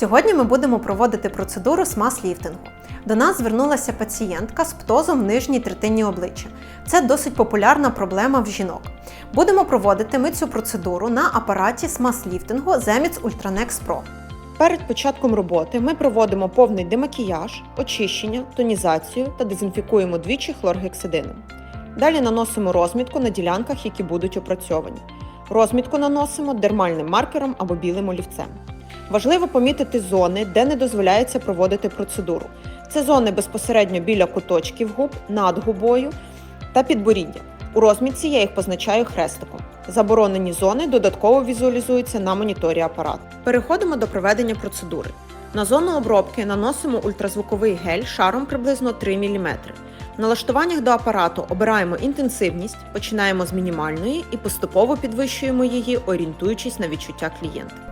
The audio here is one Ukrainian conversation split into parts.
Сьогодні ми будемо проводити процедуру смаз-ліфтингу. До нас звернулася пацієнтка з птозом в нижній третині обличчя. Це досить популярна проблема в жінок. Будемо проводити ми цю процедуру на апараті смаз-ліфтингу Zemix Ultranex Pro. Перед початком роботи ми проводимо повний демакіяж, очищення, тонізацію та дезінфікуємо двічі хлоргексидином. Далі наносимо розмітку на ділянках, які будуть опрацьовані. Розмітку наносимо дермальним маркером або білим олівцем. Важливо помітити зони, де не дозволяється проводити процедуру. Це зони безпосередньо біля куточків губ, над губою та підборіддя. У розмітці я їх позначаю хрестиком. Заборонені зони додатково візуалізуються на моніторі апарату. Переходимо до проведення процедури. На зону обробки наносимо ультразвуковий гель шаром приблизно 3 мм. В налаштуваннях до апарату обираємо інтенсивність, починаємо з мінімальної і поступово підвищуємо її, орієнтуючись на відчуття клієнта.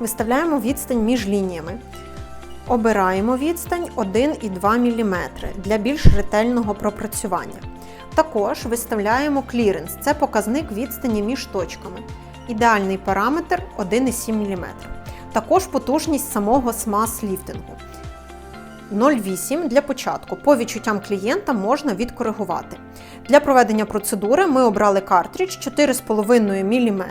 Виставляємо відстань між лініями. Обираємо відстань 1,2 мм для більш ретельного пропрацювання. Також виставляємо кліренс це показник відстані між точками. Ідеальний параметр 1,7 мм. Також потужність самого смаз-ліфтингу. 0,8 для початку. По відчуттям клієнта можна відкоригувати. Для проведення процедури ми обрали картридж 4,5 мм.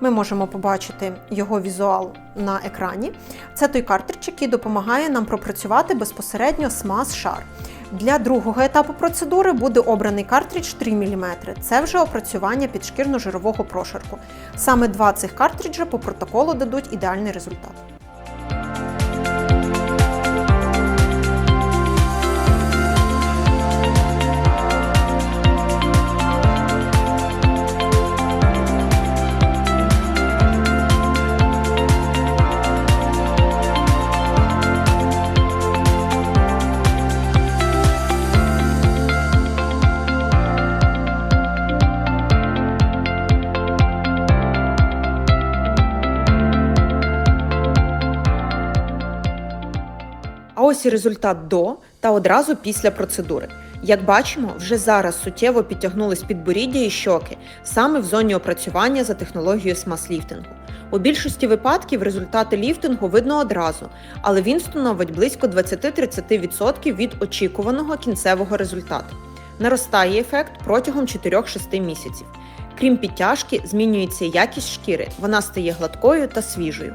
Ми можемо побачити його візуал на екрані. Це той картридж, який допомагає нам пропрацювати безпосередньо смаз-шар. Для другого етапу процедури буде обраний картридж 3 мм. Це вже опрацювання підшкірно-жирового прошарку. Саме два цих картриджа по протоколу дадуть ідеальний результат. А ось і результат до та одразу після процедури. Як бачимо, вже зараз суттєво підтягнулись підборіддя і щоки саме в зоні опрацювання за технологією смаз-ліфтингу. У більшості випадків результати ліфтингу видно одразу, але він становить близько 20-30% від очікуваного кінцевого результату. Наростає ефект протягом 4-6 місяців. Крім підтяжки, змінюється якість шкіри, вона стає гладкою та свіжою.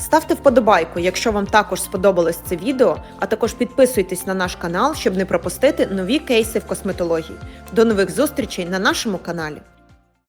Ставте вподобайку, якщо вам також сподобалось це відео, а також підписуйтесь на наш канал, щоб не пропустити нові кейси в косметології. До нових зустрічей на нашому каналі!